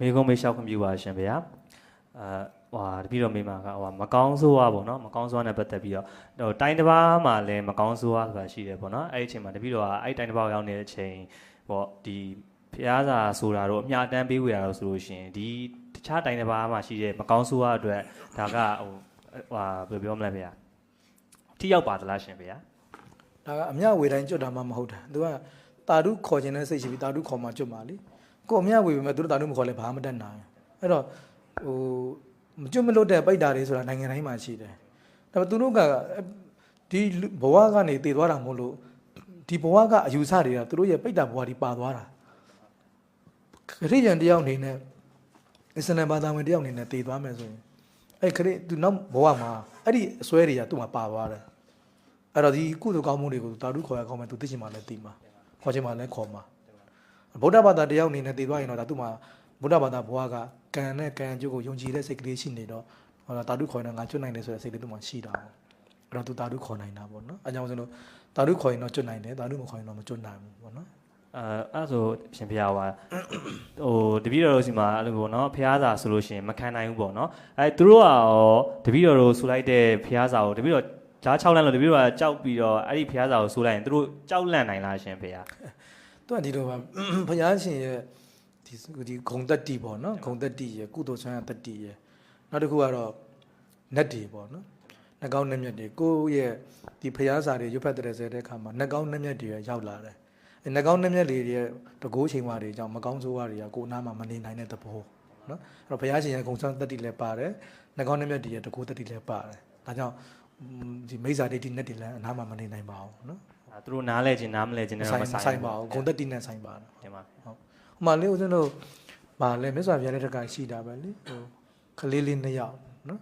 မိကုံးမေးလျှောက်ခွင့်ပြုပါရှင်ဗျာအာဟွာတပည့်တော်မိမကဟွာမကောင်းဆိုးရပေါ့နော်မကောင်းဆိုးရနဲ့ပတ်သက်ပြီးတော့ဟိုတိုင်းတစ်ပါးမှာလည်းမကောင်းဆိုးရဆိုတာရှိတယ်ပေါ့နော်အဲ့ဒီအချိန်မှာတပည့်တော်ကအဲ့ဒီတိုင်းတစ်ပါးကိုရောက်နေတဲ့အချိန်ပေါ့ဒီဖျားစာဆိုတာတော့အမြအတမ်းပေးဝေရတော့ဆိုလို့ရှိရင်ဒီတခြားတိုင်းတစ်ပါးမှာရှိတဲ့မကောင်းဆိုးရအတွက်ဒါကဟိုဟွာဘယ်လိုပြောမလဲဗျာထိရောက်ပါသလားရှင်ဗျာဒါကအမြဝေတိုင်းကြွတ်တာမှမဟုတ်တာသူကတာဓုခေါ်ခြင်းနဲ့စိတ်ရှိပြီးတာဓုခေါ်မှကြွတ်မှာလေ ကိုယ်အမြဝေပေမဲ့သူတို့တာဓုမခေါ်လဲဘာမှမတတ်နိုင်အဲ့တော့ဟိုမကြွတ်မလွတ်တဲ့ပိတ်တာတွေဆိုတာနိုင်ငံတိုင်းမှာရှိတယ်ဒါပေမဲ့သူတို့ကဒီဘဝကနေတည်သွားတာမဟုတ်လို့ဒီဘဝကအယူဆတွေကသူတို့ရဲ့ပိတ်တာဘဝဒီပါသွားတာခရိယန်တယောက်အနေနဲ့အစ္စလမ်ဘာသာဝင်တယောက်အနေနဲ့တည်သွားမယ်ဆိုရင်အဲ့ခရိသူနောက်ဘဝမှာအဲ့ဒီအစွဲတွေကသူ့မှာပါသွားတယ်အဲ့တော့ဒီကုသိုလ်ကောင်းမှုတွေကိုတာဓုခေါ်ရကောင်းမယ်သူသိချင်မှလည်းသိမှာခေါ်ချင်မှလည်းခေါ်မှာ ဗုဒ္ဓဘာသာတယောက်အနေနဲ့တည်သွားရင်တော့ဒါသူ့မှာဗုဒ္ဓဘာသာဘဝကကံနဲ့ကံအကျိုးကိုယုံကြည်တဲ့စိတ်ကလေးရှိနေတော့ဟောတာဓုခေါ်ရင်တော့ငါကျွတ်နိုင်တယ်ဆိုတဲ့စိတ်လေးသူ့မှာရှိတာပေါ့အဲ့တော့သူတာဓုခေါ်နိုင်တာပေါ့နော်အဲကြောင့်ဆိုလို့တာဓုခေါ်ရင်တော့ကျွတ်နိုင်တယ်တာဓုမခေါ်ရင်တော့မကျွတ်နိုင်ဘူးပေါ့နော်အဲအဲ့ဆိုရှင်ဖျားပါဟိုတပည့်တော်တို့စီမှာအဲ့လိုပေါ့နော်ဖျားစာဆိုလို့ရှိရင်မခံနိုင်ဘူးပေါ့နော်အဲသူတို့ကရောတပည့်တော်တို့ဆူလိုက်တဲ့ဖျားစာကိုတပည့်တော်ဂျား6လန့်လို့တပည့်တော်ကကြောက်ပြီးတော့အဲ့ဒီဖျားစာကိုဆူလိုက်ရင်သူတို့ကြောက်လန့်နိုင်လားရှင်ဖျား သူကဒီလိုပါဘုရားရှင်ရဲ့ဒီဒီဂုံတက်တီပေါ့နော်ဂုံတက်တီရဲ့ကုသိုလ်ဆန်းရတက်တီရဲ့နောက်တစ်ခုကတော့နတ်တီပေါ့နော်နှကောင်းနှက်မြက်တွေကိုယ့်ရဲ့ဒီဘုရားစာတွေရွတ်ဖတ်တဲ့ဆဲတဲ့အခါမှာနှကောင်းနှက်မြက်တွေရောက်လာတယ်အဲနှကောင်းနှက်မြက်တွေရဲ့တကိုးချိန်ဝါတွေကြောင့်မကောင်းဆိုးဝါတွေကကိုယ်အနာမှာမနေနိုင်တဲ့သဘောနော်အဲ့တော့ဘုရားရှင်ရဲ့ဂုံဆန်းတက်တီလည်းပါတယ်နှကောင်းနှက်မြက်တွေရဲ့တကိုးတက်တီလည်းပါတယ်ဒါကြောင့်ဒီမိစ္ဆာဒိဋ္ဌိနဲ့တည်းလည်းအနာမှာမနေနိုင်ပါဘူးနော်အဲ သူတို့နားလဲခြင်းနားမလဲခြင်းနဲ့ဆိုင်တော့မဆိုင်ဆိုင်ပါဘူးဂုံတက်တီနဲ့ဆိုင်ပါတယ်တင်ပါဟိုမှာလေဦးဇင်းတို့ဗာလဲမြတ်စွာဘုရားလက်ထက်ကရှိတာပဲလေဟိုကလေးလေးနှစ်ယောက်နော်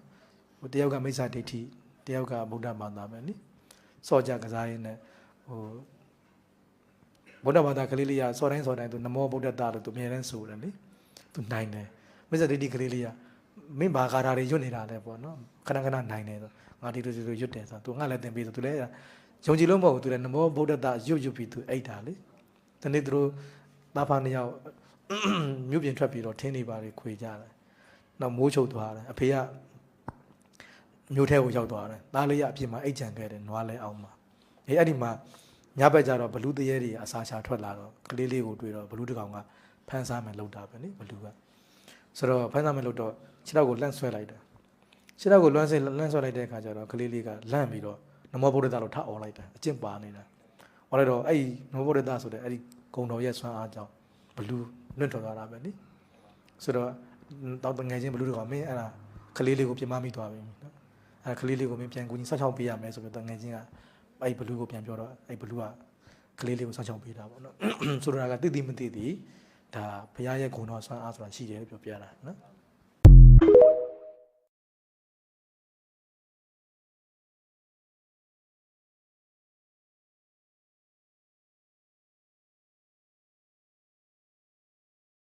ဟိုတယောက်ကမိစ္ဆာဒိဋ္ဌိတယောက်ကဗုဒ္ဓဘာသာပဲလေစောကြကစားရင်းနဲ့ဟိုဗုဒ္ဓဘာသာကလေးလေးကစောတိုင်းစောတိုင်းသူနမောဗုဒ္ဓတာလို့သူအမြဲတမ်းဆိုတယ်လေသူနိုင်တယ်မိစ္ဆာဒိဋ္ဌိကလေးလေးကမင်းဘာကာရာတွေရွတ်နေတာလဲပေါ့နော်ခဏခဏနိုင်တယ်ဆိုငါဒီလိုဒီလိုရွတ်တယ်ဆိုသူငါလည်းသင်ပေးဆိုသူလည်း ယုံကြည်လို့မဟုတ်ဘူးသူလည်းနမောဗုဒ္ဓတာရွတ်ရွတ်ပြီးသူအိတ်တာလေဒီနေ့သူတို့သားဖာနှစ်ယောက်မြို့ပြင်ထွက်ပြီးတော့ထင်းနေပါလေခွေကြတယ်နောက်မိုးချုပ်သွားတယ်အဖေကမြို့ထဲကိုရောက်သွားတယ်သားလေးကအပြင်မှာအိတ်ချံခဲ့တယ်နွားလဲအောင်မှာအေးအဲ့ဒီမှာညဘက်ကျတော့ဘလူးတရေတွေအစာချထွက်လာတော့ကလေးလေးကိုတွေ့တော့ဘလူးတစ်ကောင်ကဖမ်းစားမယ်လှုပ်တာပဲလေဘလူးကဆိုတော့ဖမ်းစားမယ်လှုပ်တော့ခြေထောက်ကိုလန့်ဆွဲလိုက်တယ်ခြေထောက်ကိုလွှမ်းဆွဲလန့်ဆွဲလိုက်တဲ့အခါကျတော့ကလေးလေးကလန့်ပြီးတော့ နမောဗုဒ္ဓတာလို့ထအော်လိုက်တယ်အကျင့်ပါနေတာဟောလိုက်တော့အဲ့ဒီနမောဗုဒ္ဓတာဆိုတဲ့အဲ့ဒီဂုံတော်ရဲ့ဆွမ်းအားကြောင့်ဘလူးလွတ်ထွက်သွားတာပဲလေဆိုတော့တောက်တငယ်ချင်းဘလူးတွေကမင်းအဲ့ဒါကလေးလေးကိုပြင်မမိသွားပြီနော်အဲ့ဒါကလေးလေးကိုမင်းပြန်ကူညီဆောက်ရှောက်ပေးရမယ်ဆိုပြီးတငယ်ချင်းကအဲ့ဘလူးကိုပြန်ပြောတော့အဲ့ဘလူးကကလေးလေးကိုဆောက်ရှောက်ပေးတာပေါ့နော်ဆိုတော့ကတိတိမတိတိဒါဘုရားရဲ့ဂုဏ်တော်ဆွမ်းအားဆိုတာရှိတယ်လို့ပြောပြတာနော်